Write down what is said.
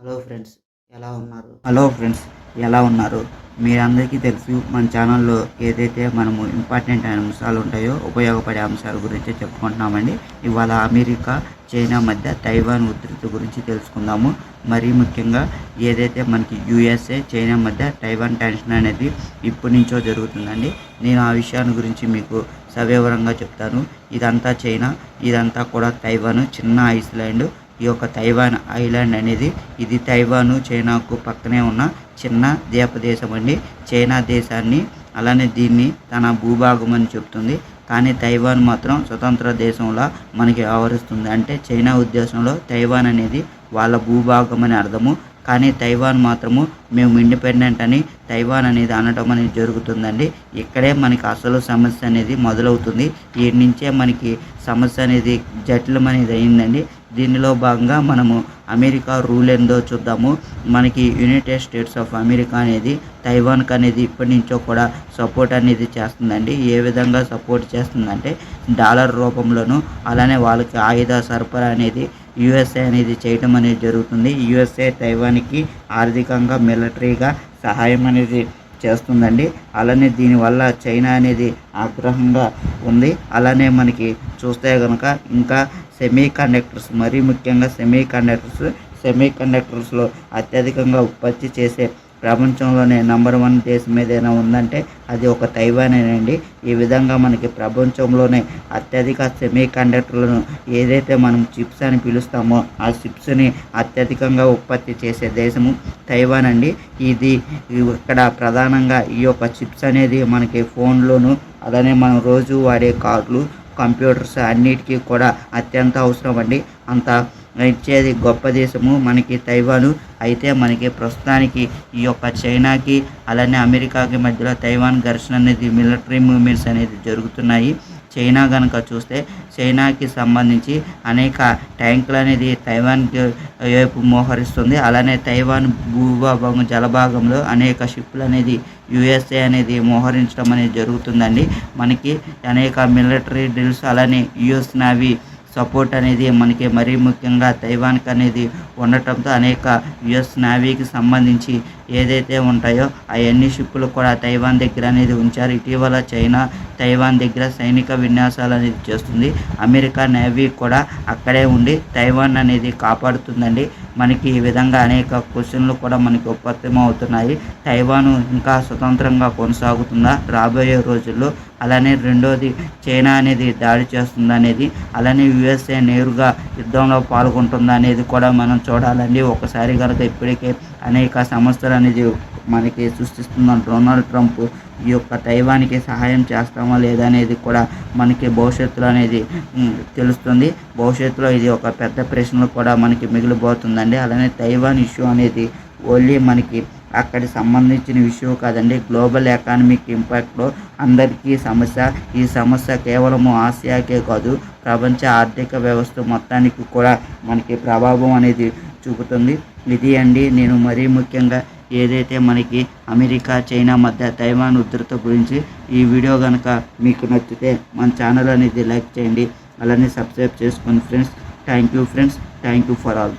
Hello friends ఎలా ఉన్నారు? Hello friends ఎలా ఉన్నారు? మీరందరికీ తెలుసు మన ఛానల్లో ఏదైతే మనము ఇంపార్టెంట్ అయిన అంశాలు ఉంటాయో ఉపయోగపడే అంశాల గురించి చెప్పుకుంటున్నామండి. ఇవాళ అమెరికా చైనా మధ్య తైవాన్ ఉధృతి గురించి తెలుసుకుందాము. మరీ ముఖ్యంగా ఏదైతే మనకి యూఎస్ఏ చైనా మధ్య తైవాన్ టెన్షన్ అనేది ఇప్పటి నుంచో జరుగుతుందండి. నేను ఆ విషయాన్ని గురించి మీకు సవివరంగా చెప్తాను. ఇదంతా చైనా ఇదంతా కూడా తైవాన్ చిన్న ఐస్లాండ్ ఈ యొక్క తైవాన్ ఐలాండ్ అనేది ఇది తైవాను చైనాకు పక్కనే ఉన్న చిన్న ద్వీపదేశం అండి చైనా దేశాన్ని అలానే దీన్ని తన భూభాగం అని చెప్తుంది. కానీ తైవాన్ మాత్రం స్వతంత్ర దేశంలా మనకి వ్యవహరిస్తుంది. అంటే చైనా ఉద్దేశంలో తైవాన్ అనేది వాళ్ళ భూభాగం అని అర్థము. కానీ తైవాన్ మాత్రము మేము ఇండిపెండెంట్ అని తైవాన్ అనేది అనటం అనేది జరుగుతుందండి. ఇక్కడే మనకి అసలు సమస్య అనేది మొదలవుతుంది. ఈ నుంచే మనకి సమస్య అనేది జటిలం అనేది అయిందండి. దీనిలో భాగంగా మనము అమెరికా రూల్ ఏందో చూద్దాము. మనకి యునైటెడ్ స్టేట్స్ ఆఫ్ అమెరికా అనేది తైవాన్కి అనేది ఇప్పటి నుంచో కూడా సపోర్ట్ అనేది చేస్తుందండి. ఏ విధంగా సపోర్ట్ చేస్తుందంటే డాలర్ రూపంలోను అలానే వాళ్ళకి ఆయుధ సరఫరా అనేది యుఎస్ఏ అనేది చేయటం అనేది జరుగుతుంది. యుఎస్ఏ తైవాన్కి ఆర్థికంగా మిలిటరీగా సహాయం అనేది చేస్తుందండి. అలానే దీనివల్ల చైనా అనేది ఆగ్రహంగా ఉంది. అలానే మనకి చూస్తే కనుక ఇంకా సెమీ కండక్టర్స్ మరీ ముఖ్యంగా సెమీ కండక్టర్స్ సెమీ కండక్టర్స్లో అత్యధికంగా ఉత్పత్తి చేసే ప్రపంచంలోనే నంబర్ వన్ దేశం ఏదైనా ఉందంటే అది ఒక తైవానేనండి. ఈ విధంగా మనకి ప్రపంచంలోనే అత్యధిక సెమీ కండక్టర్లను ఏదైతే మనం చిప్స్ అని పిలుస్తామో ఆ చిప్స్ని అత్యధికంగా ఉత్పత్తి చేసే దేశము తైవాన్ అండి ఇది ఇక్కడ ప్రధానంగా ఈ యొక్క చిప్స్ అనేది మనకి ఫోన్లోను అలానే మనం రోజు వాడే కార్లు కంప్యూటర్స్ అన్నిటికీ కూడా అత్యంత అవసరం అండి అంత ఇచ్చేది గొప్ప దేశము మనకి తైవాను. అయితే మనకి ప్రస్తుతానికి ఈ యొక్క చైనాకి అలానే అమెరికాకి మధ్యలో తైవాన్ ఘర్షణ అనేది మిలిటరీ మూవ్మెంట్స్ అనేది జరుగుతున్నాయి. చైనా కనుక చూస్తే చైనాకి సంబంధించి అనేక ట్యాంకులు అనేది తైవాన్ వైపు మోహరిస్తుంది. అలానే తైవాన్ భూభాగం జలభాగంలో అనేక షిప్లు అనేది యుఎస్ఏ అనేది మోహరించడం అనేది జరుగుతుందండి. మనకి అనేక మిలిటరీ డ్రిల్స్ అలానే యుఎస్ నావీ సపోర్ట్ అనేది మనకి మరీ ముఖ్యంగా తైవాన్కి అనేది ఉండటంతో అనేక యుఎస్ నావీకి సంబంధించి ఏదైతే ఉంటాయో అవన్నీ షిప్పులు కూడా తైవాన్ దగ్గర అనేది ఉంచారు. ఇటీవల చైనా తైవాన్ దగ్గర సైనిక విన్యాసాలు అనేది చేస్తుంది. అమెరికా నేవీ కూడా అక్కడే ఉండి తైవాన్ అనేది కాపాడుతుందండి. మనకి ఈ విధంగా అనేక క్వశ్చన్లు కూడా మనకి అవుతున్నాయి తైవాన్ ఇంకా స్వతంత్రంగా కొనసాగుతుందా? రాబోయే రోజుల్లో అలానే రెండోది చైనా అనేది దాడి చేస్తుంది అనేది అలానే యుఎస్ఏ నేరుగా యుద్ధంలో పాల్గొంటుందా అనేది కూడా మనం చూడాలండి. ఒకసారి కనుక ఇప్పటికే అనేక సమస్యలు అనేది మనకి సృష్టిస్తున్న డొనాల్డ్ ట్రంప్ ఈ యొక్క తైవాన్కి సహాయం చేస్తామా లేదా అనేది కూడా మనకి భవిష్యత్తులో అనేది తెలుస్తుంది. భవిష్యత్తులో ఇది ఒక పెద్ద ప్రశ్నలు కూడా మనకి మిగిలిపోతుందండి. అలానే తైవాన్ ఇష్యూ అనేది ఓన్లీ మనకి అక్కడి సంబంధించిన విషయం కాదండి. గ్లోబల్ ఎకానమిక్ ఇంపాక్ట్లో అందరికీ సమస్య. ఈ సమస్య కేవలము ఆసియాకే కాదు ప్రపంచ ఆర్థిక వ్యవస్థ మొత్తానికి కూడా మనకి ప్రభావం అనేది చూపుతుంది. నిధి అండి. నేను మరీ ముఖ్యంగా ఏదైతే మనకి అమెరికా చైనా మధ్య తైవాన్ ఉధృత గురించి ఈ వీడియో కనుక మీకు నచ్చితే మన ఛానల్ అనేది లైక్ చేయండి. అలానే సబ్స్క్రైబ్ చేసుకోండి friends thank you friends thank you for all.